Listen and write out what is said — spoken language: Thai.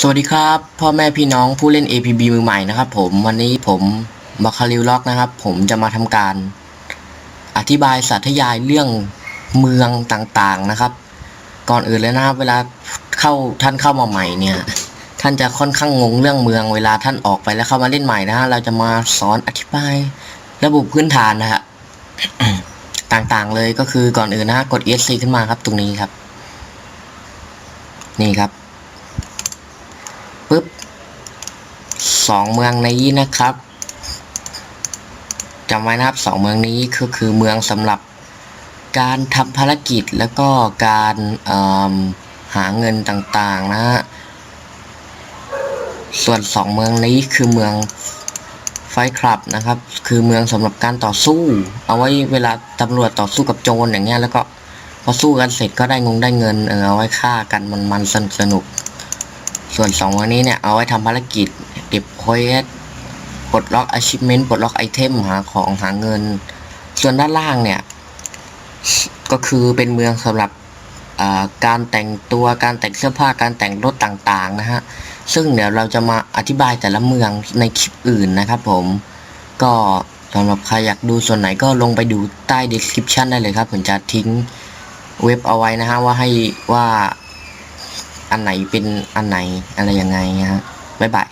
สวัสดีครับพ่อแม่พี่น้องผู้เล่น APB มือใหม่นะครับ ผมวันนี้ผมบัคคาริวล็อกนะครับ ผมจะมาทำการ อธิบายสาธยายเรื่องเมืองต่างๆนะครับ ก่อนอื่นเลยนะครับ เวลาเข้าท่านเข้ามาใหม่เนี่ย ท่านจะค่อนข้างงงเรื่องเมืองเวลาท่านออกไปแล้วเข้ามาเล่นใหม่นะฮะเราจะมาสอนอธิบาย ระบบพื้นฐานนะฮะต่างๆเลยก็คือก่อนอื่นนะฮะกด ESC ขึ้นมาครับ ตรงนี้ครับ นี่ครับ ปุ๊บสองเมืองนี้นะครับจำไว้นะครับสองเมืองนี้ก็คือเมืองสำหรับการทำภารกิจแล้วก็การหาเงินต่างๆนะฮะส่วนสองเมืองนี้คือเมืองไฟคลับนะครับ คือเมืองสำหรับการต่อสู้ เอาไว้เวลาตำรวจต่อสู้กับโจรอย่างเงี้ยแล้วก็พอสู้กันเสร็จก็ได้งงได้เงินเออเอาไว้ฆ่ากันมันๆสนุกสนุก ส่วนสองวันนี้เนี่ยเอาไว้ทำภารกิจเก็บโคสปลดล็อก achievement ปลดล็อกไอเทมหาของหาเงิน ส่วนด้านล่างเนี่ย ก็คือเป็นเมืองสำหรับการแต่งตัวการแต่งเสื้อผ้าการแต่งรถต่างๆนะฮะ ซึ่งเดี๋ยวเราจะมาอธิบายแต่ละเมืองในคลิปอื่นนะครับผมก็สำหรับใครอยากดูส่วนไหนก็ลงไปดูใต้ description ได้เลยครับ ผมจะทิ้งเว็บเอาไว้นะฮะว่าให้ว่า อันไหนเป็นอันไหนอะไรยังไงนะฮะบ๊ายบาย